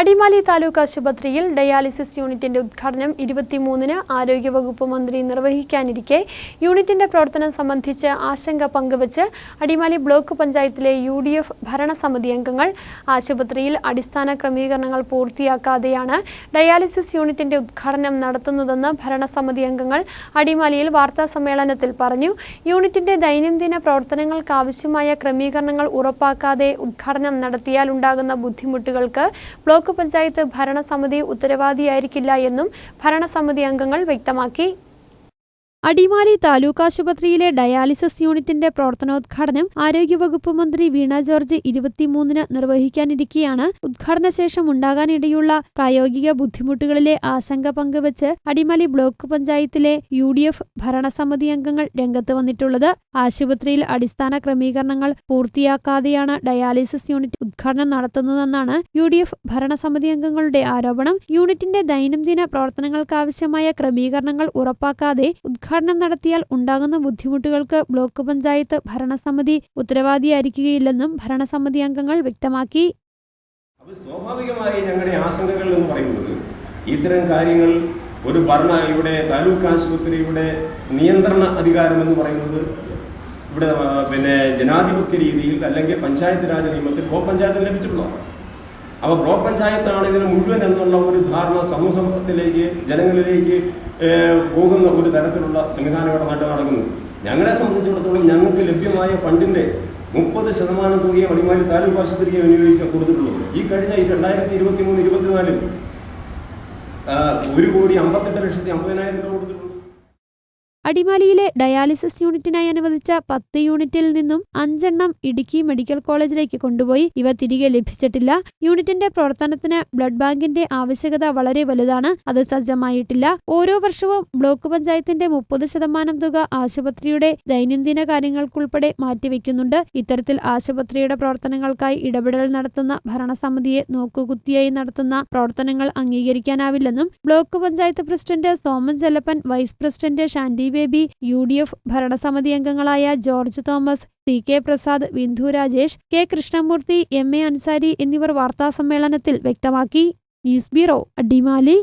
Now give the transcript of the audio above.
അടിമാലി താലൂക്ക് ആശുപത്രിയിൽ ഡയാലിസിസ് യൂണിറ്റിന്റെ ഉദ്ഘാടനം ഇരുപത്തിമൂന്നിന് ആരോഗ്യവകുപ്പ് മന്ത്രി നിർവഹിക്കാനിരിക്കെ. യൂണിറ്റിന്റെ പ്രവർത്തനം സംബന്ധിച്ച് ആശങ്ക പങ്കുവച്ച് അടിമാലി ബ്ലോക്ക് പഞ്ചായത്തിലെ യു ഡി എഫ് ഭരണസമിതി അംഗങ്ങൾ ആശുപത്രിയിൽ അടിസ്ഥാന ക്രമീകരണങ്ങൾ പൂർത്തിയാക്കാതെയാണ് ഡയാലിസിസ് യൂണിറ്റിന്റെ ഉദ്ഘാടനം നടത്തുന്നതെന്ന് ഭരണസമിതി അംഗങ്ങൾ അടിമാലിയിൽ വാർത്താ സമ്മേളനത്തിൽ പറഞ്ഞു. യൂണിറ്റിന്റെ ദൈനംദിന പ്രവർത്തനങ്ങൾക്കാവശ്യമായ ക്രമീകരണങ്ങൾ ഉറപ്പാക്കാതെ ഉദ്ഘാടനം നടത്തിയാൽ ഉണ്ടാകുന്ന ബുദ്ധിമുട്ടുകൾക്ക് ബ്ലോക്ക് പഞ്ചായത്ത് ഭരണസമിതി ഉത്തരവാദിയായിരിക്കില്ല എന്നും ഭരണസമിതി അംഗങ്ങൾ വ്യക്തമാക്കി. അടിമാലി താലൂക്ക് ആശുപത്രിയിലെ ഡയാലിസിസ് യൂണിറ്റിന്റെ പ്രവർത്തനോദ്ഘാടനം ആരോഗ്യവകുപ്പ് മന്ത്രി വീണ ജോർജ് ഇരുപത്തിമൂന്നിന് നിർവഹിക്കാനിരിക്കെയാണ്. ഉദ്ഘാടന ശേഷം ഉണ്ടാകാനിടയുള്ള പ്രായോഗിക ബുദ്ധിമുട്ടുകളിലെ ആശങ്ക പങ്കുവച്ച് അടിമാലി ബ്ലോക്ക് പഞ്ചായത്തിലെ യു ഡി എഫ് ഭരണസമിതി അംഗങ്ങൾ രംഗത്ത് വന്നിട്ടുള്ളത്. ആശുപത്രിയിൽ അടിസ്ഥാന ക്രമീകരണങ്ങൾ പൂർത്തിയാക്കാതെയാണ് ഡയാലിസിസ് യൂണിറ്റ് ഉദ്ഘാടനം നടത്തുന്നതെന്നാണ് യു ഡി എഫ് ഭരണസമിതി അംഗങ്ങളുടെ ആരോപണം. യൂണിറ്റിന്റെ ദൈനംദിന പ്രവർത്തനങ്ങൾക്കാവശ്യമായ ക്രമീകരണങ്ങൾ ഉറപ്പാക്കാതെ ഉദ്ഘാടനം നടത്തിയാൽ ഉണ്ടാകുന്ന ബുദ്ധിമുട്ടുകൾക്ക് ബ്ലോക്ക് പഞ്ചായത്ത് ഭരണസമിതി ഉത്തരവാദിയായിരിക്കുകയില്ലെന്നും ഭരണസമിതി അംഗങ്ങൾ വ്യക്തമാക്കി. സ്വാഭാവികമായി ഞങ്ങളുടെ ആശങ്കകൾ എന്ന് പറയുന്നത് ഇത്തരം കാര്യങ്ങൾ ഒരു ഭരണ ഇവിടെ താലൂക്ക് ആശുപത്രിയുടെ നിയന്ത്രണ അധികാരം എന്ന് പറയുന്നത് ഇവിടെ പിന്നെ ജനാധിപത്യ രീതിയിൽ അല്ലെങ്കിൽ പഞ്ചായത്ത് രാജ് നിയമത്തിൽ ബ്ലോക്ക് പഞ്ചായത്തിന് ലഭിച്ചിട്ടുള്ളതാണ്. അപ്പോൾ ബ്ലോക്ക് പഞ്ചായത്താണ് ഇതിന് മുഴുവൻ എന്നുള്ള ഒരു ധാരണ സമൂഹത്തിലേക്ക് ജനങ്ങളിലേക്ക് പോകുന്ന ഒരു തരത്തിലുള്ള സംവിധാനം ഇവിടെ നാട്ടിൽ നടക്കുന്നു. ഞങ്ങളെ സംബന്ധിച്ചിടത്തോളം ഞങ്ങൾക്ക് ലഭ്യമായ ഫണ്ടിന്റെ മുപ്പത് ശതമാനം തുകയും അടിമാലി താലൂക്ക് ആശുപത്രിക്ക് വിനിയോഗിക്കാൻ കൊടുത്തിട്ടുള്ളത് ഈ കഴിഞ്ഞ ഈ രണ്ടായിരത്തി ഇരുപത്തി മൂന്ന് ഇരുപത്തിനാലിൽ ഒരു കോടി അമ്പത്തെട്ട് ലക്ഷത്തി അമ്പതിനായിരം രൂപ കൊടുത്തിട്ടുണ്ട്. അടിമാലിയിലെ ഡയാലിസിസ് യൂണിറ്റിനായി അനുവദിച്ച പത്ത് യൂണിറ്റിൽ നിന്നും അഞ്ചെണ്ണം ഇടുക്കി മെഡിക്കൽ കോളേജിലേക്ക് കൊണ്ടുപോയി. ഇവ തിരികെ ലഭിച്ചിട്ടില്ല. യൂണിറ്റിന്റെ പ്രവർത്തനത്തിന് ബ്ലഡ് ബാങ്കിന്റെ ആവശ്യകത വളരെ വലുതാണ്. അത് സജ്ജമായിട്ടില്ല. ഓരോ വർഷവും ബ്ലോക്ക് പഞ്ചായത്തിന്റെ മുപ്പത് ശതമാനം തുക ആശുപത്രിയുടെ ദൈനംദിന കാര്യങ്ങൾക്കുൾപ്പെടെ മാറ്റിവെക്കുന്നുണ്ട്. ഇത്തരത്തിൽ ആശുപത്രിയുടെ പ്രവർത്തനങ്ങൾക്കായി ഇടപെടൽ നടത്തുന്ന ഭരണസമിതിയെ നോക്കുകുത്തിയായി നടത്തുന്ന പ്രവർത്തനങ്ങൾ അംഗീകരിക്കാനാവില്ലെന്നും block panchayat president Soman Chellappan vice president Shandy B U D F ഭരണസമിതി അംഗങ്ങളായ George Thomas C K Prasad Bindu Rajesh K Krishnamoorthy M A Ansari എന്നിവർ വാർത്താസമ്മേളനത്തിൽ വ്യക്തമാക്കി. News bureau Adimali.